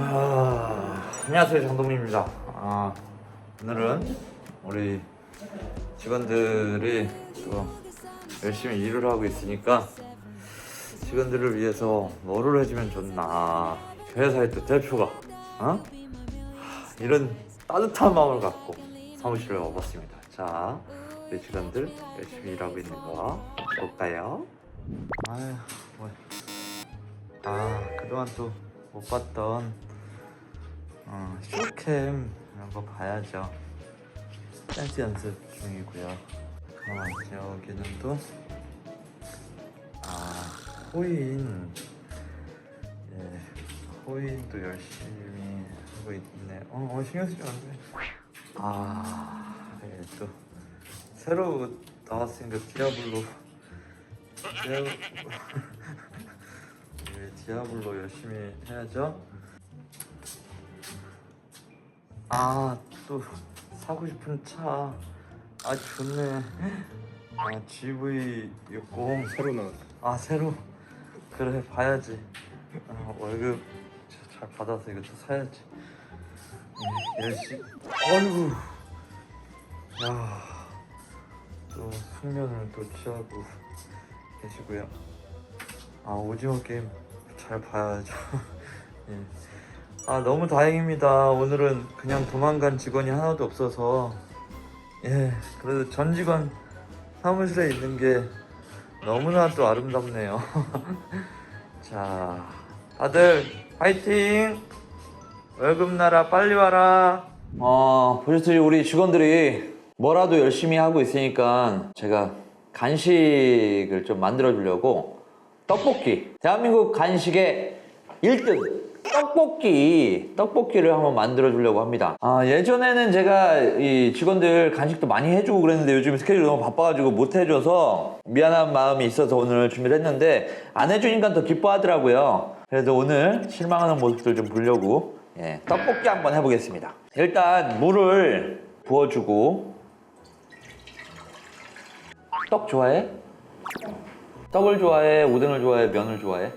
아, 안녕하세요 장동민입니다. 아, 오늘은 우리 직원들이 또 열심히 일을 하고 있으니까 직원들을 위해서 뭐를 해주면 좋나 회사의 또 대표가 어? 하, 이런 따뜻한 마음을 갖고 사무실을 와봤습니다. 자, 우리 직원들 열심히 일하고 있는 거 볼까요? 아휴, 뭐. 아 그동안 또 못 봤던 어, 쇼캠 이런 거 봐야죠. 댄스 연습 중이고요. 어, 여기는 또 아, 호인. 예, 호인도 열심히 하고 있네. 어, 어 신경 쓰지 않네. 아, 예, 또 새로 나왔으니까 디아블로. 디아블로. 예, 디아블로 열심히 해야죠. 아, 또 사고 싶은 차. 아, 좋네. 아, GV60. 새로 나왔 아, 새로. 그래, 봐야지. 아, 월급 자- 잘 받아서 이것도 사야지. 음, 열심히. 어이구. 야, 또 숙면을 또 취하고 계시고요. 아, 오징어 게임 잘 봐야죠. 예. 아, 너무 다행입니다. 오늘은 그냥 도망간 직원이 하나도 없어서. 예, 그래도 전 직원 사무실에 있는 게 너무나 또 아름답네요. 자, 다들 파이팅! 월급 나라 빨리 와라. 어, 보셨듯이 우리 직원들이 뭐라도 열심히 하고 있으니까 제가 간식을 좀 만들어 주려고 떡볶이. 대한민국 간식의 1등. 떡볶이, 떡볶이를 한번 만들어 주려고 합니다. 아, 예전에는 제가 이 직원들 간식도 많이 해주고 그랬는데 요즘 스케줄이 너무 바빠가지고 못 해줘서 미안한 마음이 있어서 오늘 준비를 했는데 안 해주니까 더 기뻐하더라고요. 그래서 오늘 실망하는 모습들 좀 보려고 예, 떡볶이 한번 해보겠습니다. 일단 물을 부어주고 떡 좋아해? 떡을 좋아해? 오뎅을 좋아해? 면을 좋아해?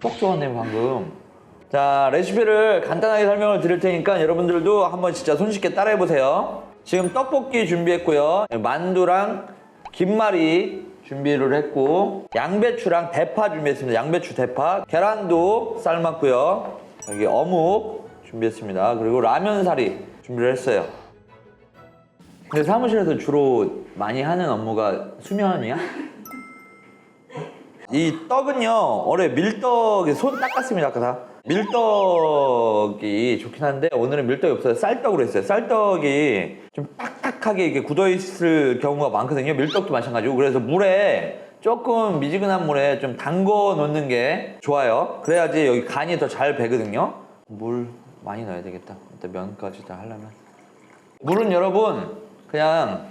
떡 좋아하네 방금. 자 레시피를 간단하게 설명을 드릴 테니까 여러분들도 한번 진짜 손쉽게 따라해 보세요. 지금 떡볶이 준비했고요. 만두랑 김말이 준비를 했고 양배추랑 대파 준비했습니다. 양배추 대파. 계란도 삶았고요. 여기 어묵 준비했습니다. 그리고 라면사리 준비를 했어요. 근데 사무실에서 주로 많이 하는 업무가 수면이야? 이 떡은요 원래 밀떡에 손 닦았습니다 아까 다. 밀떡이 좋긴 한데 오늘은 밀떡이 없어서 쌀떡으로 했어요. 쌀떡이 좀 딱딱하게 이게 굳어 있을 경우가 많거든요. 밀떡도 마찬가지고. 그래서 물에 조금 미지근한 물에 좀 담궈 놓는 게 좋아요. 그래야지 여기 간이 더 잘 배거든요. 물 많이 넣어야 되겠다. 일단 면까지 다 하려면. 물은 여러분 그냥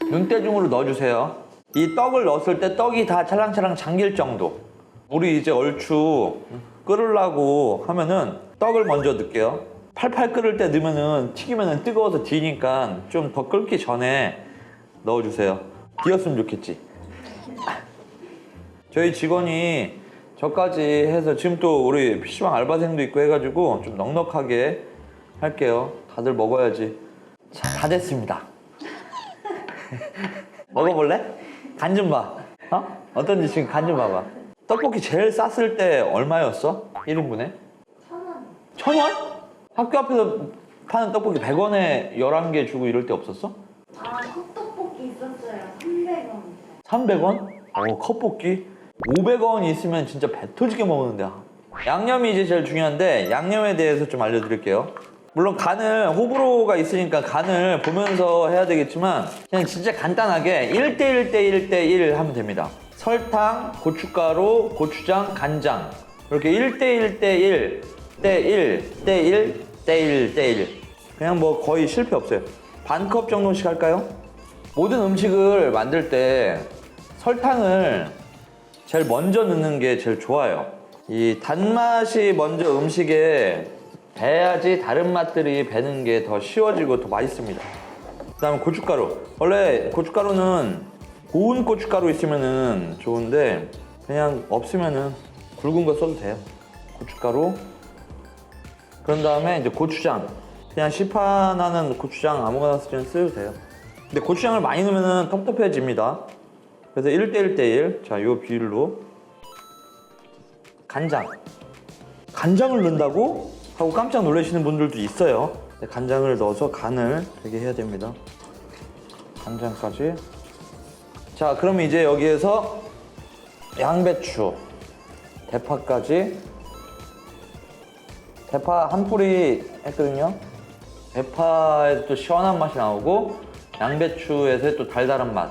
눈대중으로 넣어주세요. 이 떡을 넣었을 때 떡이 다 찰랑찰랑 잠길 정도. 물이 이제 얼추 끓으려고 하면은 떡을 먼저 넣을게요. 팔팔 끓을 때 넣으면은 튀기면은 뜨거워서 뒤니까 좀 더 끓기 전에 넣어주세요. 뒤었으면 좋겠지. 저희 직원이 저까지 해서 지금 또 우리 PC방 알바생도 있고 해가지고 좀 넉넉하게 할게요. 다들 먹어야지. 자, 다 됐습니다. 먹어볼래? 간 좀 봐. 어? 어떤지 지금 간 좀 봐봐. 떡볶이 제일 쌌을 때 얼마였어? 1인분에? 천 원. 천 원? 학교 앞에서 파는 떡볶이 100원에 11개 주고 이럴 때 없었어? 아, 컵떡볶이 있었어요. 300원. 300원? 어, 컵볶이? 500원 있으면 진짜 배 터지게 먹는데. 양념이 이제 제일 중요한데 양념에 대해서 좀 알려드릴게요. 물론 간을 호불호가 있으니까 간을 보면서 해야 되겠지만 그냥 진짜 간단하게 1대1대1대1 하면 됩니다. 설탕, 고춧가루, 고추장, 간장 이렇게 1대1대1 대1 대1 대1 대1 그냥 뭐 거의 실패 없어요. 반 컵 정도씩 할까요? 모든 음식을 만들 때 설탕을 제일 먼저 넣는 게 제일 좋아요. 이 단맛이 먼저 음식에 배야지 다른 맛들이 배는 게 더 쉬워지고 더 맛있습니다. 그다음에 고춧가루. 원래 고춧가루는 고운 고춧가루 있으면은 좋은데 그냥 없으면은 굵은 거 써도 돼요. 고춧가루, 그런 다음에 이제 고추장. 그냥 시판하는 고추장 아무거나 쓰면 쓰도 돼요. 근데 고추장을 많이 넣으면 텁텁해집니다. 그래서 1대1대1. 자, 요 비율로. 간장. 간장을 넣는다고? 하고 깜짝 놀라시는 분들도 있어요. 근데 간장을 넣어서 간을 되게 해야 됩니다. 간장까지. 자, 그럼 이제 여기에서 양배추, 대파까지. 대파 한 뿌리 했거든요. 대파에서 또 시원한 맛이 나오고 양배추에서 또 달달한 맛.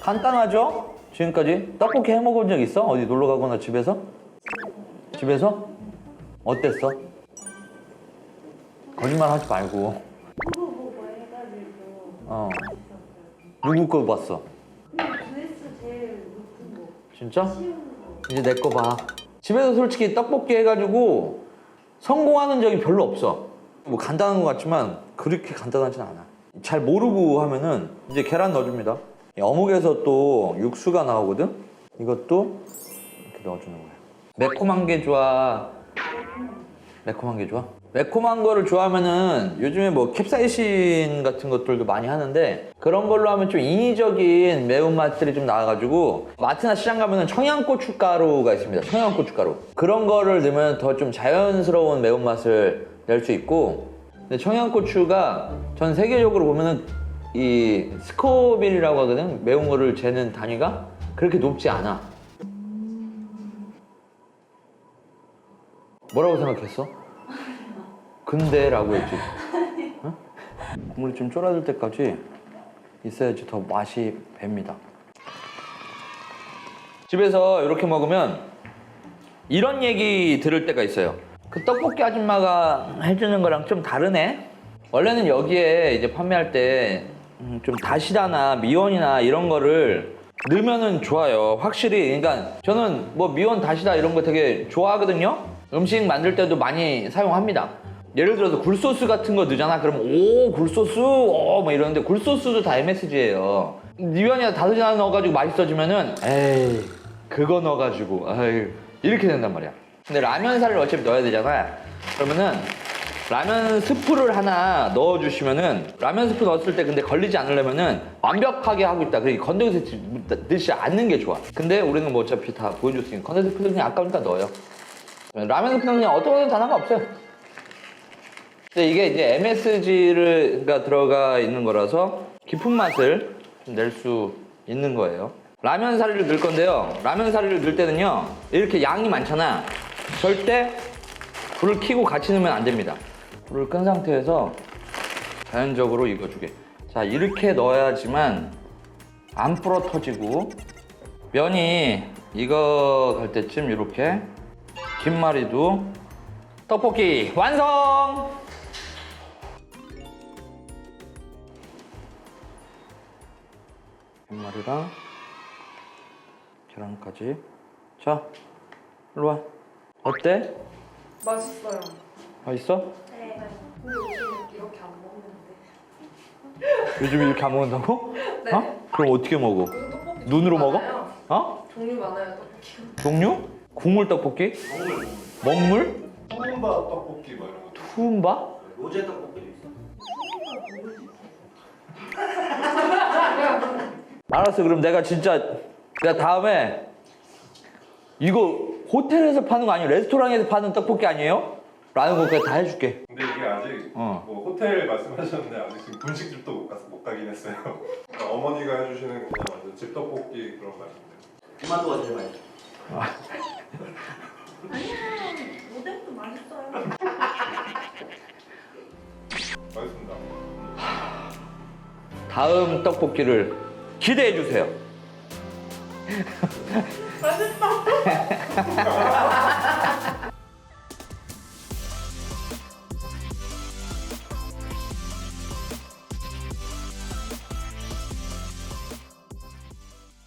간단하죠? 지금까지 떡볶이 해 먹은 적 있어? 어디 놀러 가거나 집에서? 집에서? 어땠어? 거짓말 하지 말고. 그거 보고 해가지고 어. 누구 거 봤어? 조회수 제일 높은 거. 진짜? 쉬운 거. 이제 내 거 봐. 집에서 솔직히 떡볶이 해가지고 성공하는 적이 별로 없어. 뭐 간단한 것 같지만 그렇게 간단하진 않아. 잘 모르고 하면은 이제 계란 넣어줍니다. 이 어묵에서 또 육수가 나오거든? 이것도 이렇게 넣어주는 거야. 매콤한 게 좋아. 매콤한 게 좋아? 매콤한 거를 좋아하면은 요즘에 뭐 캡사이신 같은 것들도 많이 하는데 그런 걸로 하면 좀 인위적인 매운맛들이 좀 나와가지고 마트나 시장 가면은 청양고춧가루가 있습니다. 청양고춧가루. 그런 거를 넣으면 더 좀 자연스러운 매운맛을 낼 수 있고 근데 청양고추가 전 세계적으로 보면은 이 스코빌이라고 하거든 매운 거를 재는 단위가 그렇게 높지 않아. 뭐라고 생각했어? 근데라고 했지. 어? 국물이 좀 쫄아들 때까지 있어야지 더 맛이 뱄니다. 집에서 이렇게 먹으면 이런 얘기 들을 때가 있어요. 그 떡볶이 아줌마가 해주는 거랑 좀 다르네? 원래는 여기에 이제 판매할 때 좀 다시다나 미원이나 이런 거를 넣으면은 좋아요. 확실히. 그러니까 저는 뭐 미원, 다시다 이런 거 되게 좋아하거든요. 음식 만들 때도 많이 사용합니다. 예를 들어서 굴소스 같은 거 넣잖아. 그럼 오 굴소스, 오뭐 이러는데 굴소스도 다 MSG예요. 미원이나 다시다 넣어가지고 맛있어지면은 에이 그거 넣어가지고 아유 이렇게 된단 말이야. 근데 라면사를 어차피 넣어야 되잖아. 그러면은 라면 스프를 하나 넣어주시면은 라면 스프 넣었을 때 근데 걸리지 않으려면은 완벽하게 하고 있다. 그러니 건더기서 넣지 않는 게 좋아. 근데 우리는 뭐 어차피 다 보여줬으니까 건더기 스프도 그냥 아까우니까 넣어요. 라면 스프는 그냥 어떤 거든 다 상관없어요. 근데 이게 이제 MSG가 들어가 있는 거라서 깊은 맛을 낼 수 있는 거예요. 라면 사리를 넣을 건데요. 라면 사리를 넣을 때는요. 이렇게 양이 많잖아. 절대 불을 켜고 같이 넣으면 안 됩니다. 불을 끈 상태에서 자연적으로 익어주게. 자, 이렇게 넣어야지만 안 불어 터지고 면이 익어갈 때쯤 이렇게 김말이도 떡볶이 완성! 김말이랑 계란까지. 자, 일로 와. 어때? 맛있어요. 맛있어? 네. 근데 요즘 이렇게 안 먹는데. 요즘 이렇게 안 먹는다고? 네. 어? 그럼 어떻게 먹어? 요즘 떡볶이 눈으로 종류 먹어? 많아요. 어? 종류 많아요 떡볶이. 종류? 국물 떡볶이? 먹물? 소금밥 떡볶이 뭐 이런 거. 투움바? 로제 떡볶이도 있어. 알았어. 그럼 내가 진짜 내가 다음에 이거 호텔에서 파는 거 아니에요? 레스토랑에서 파는 떡볶이 아니에요? 라는 거까지 다 해줄게. 근데 이게 아직 어. 뭐 호텔 말씀하셨는데 아직 지금 분식집도 못 가서 못 가긴 했어요. 그러니까 어머니가 해주시는 그냥 완전 집 떡볶이 그런 맛인데. 토마토가 제일 맛있어. 아니야. 오뎅도 맛있어요. 맛있습니다. 다음 떡볶이를 기대해 주세요. 맛있다.